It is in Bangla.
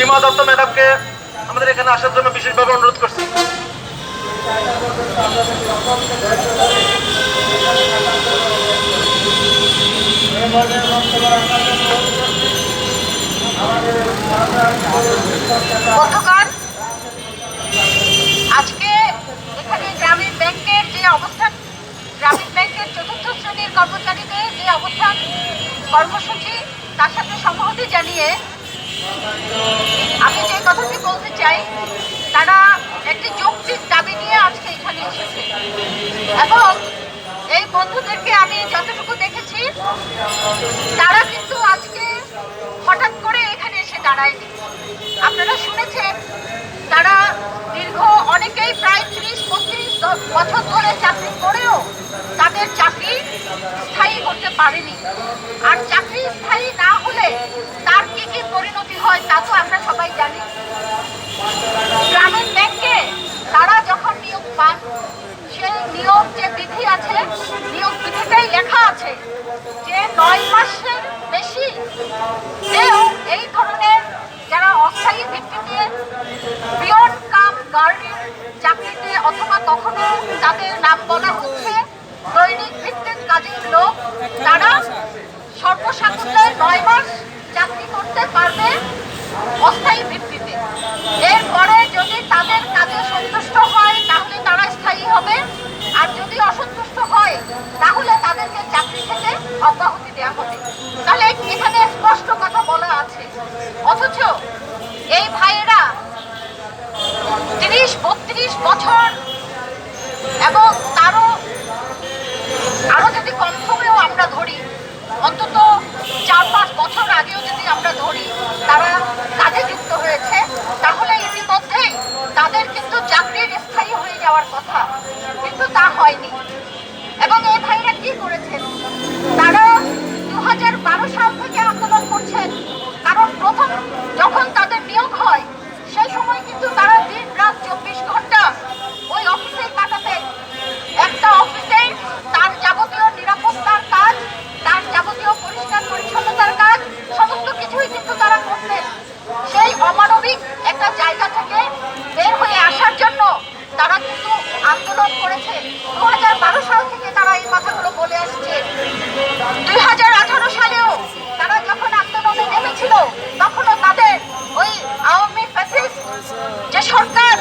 সীমা দত্ত ম্যাডামকে আমাদের এখানে আসার জন্য বিশেষভাবে অনুরোধ করছি। আজকে এখানে গ্রামীণ ব্যাংকের যে অবস্থান, গ্রামীণ ব্যাংকের চতুর্থ শ্রেণির কর্মচারীদের যে অবস্থান, কর্মসূচি, তার সাথে সংহতি জানিয়ে আমি যে কথাটি বলতে চাই, তারা একটি যৌক্তিক দাবি নিয়ে আজকে এখানে এসেছে। এবং এই বন্ধুদেরকে আমি যতটুকু দেখেছি, তারা কিন্তু আজকে হঠাৎ করে এখানে এসে দাঁড়ায়নি। আপনারা শুনেছেন, তারা দীর্ঘ অনেকেই প্রায় ত্রিশ, বত্রিশ বছর ধরে চাকরি করেও তাদের চাকরি স্থায়ী করতে পারেনি। আছে যে নয় মাসের বেশি এই ধরনের যারা অস্থায়ী ভিত্তিতে পিয়ন কাম গার্ডেন চাকরিতে অথবা কখনো তাদের নাম বলা হচ্ছে, দৈনিক ভিত্তিক কাজের লোক, তারা সর্বসাকুল্যে নয় মাস চাকরি করতে পারবে অস্থায়ী ভিত্তিতে। এরপরে যদি তাদের অব্যাহতি দেওয়া হবে। তাহলে এখানে স্পষ্ট কথা বলা আছে। অথচ এই ভাইয়েরা তিরিশ, বত্রিশ বছর এবং তারও আরও যদি কম সময়ও আমরা ধরি, অন্তত চার পাঁচ বছর আগেও যদি আমরা ধরি, তারা কাজে যুক্ত হয়েছে, তাহলে ইতিমধ্যেই তাদের কিন্তু চাকরির স্থায়ী হয়ে যাওয়ার কথা। কিন্তু তা হয়নি। সরকার।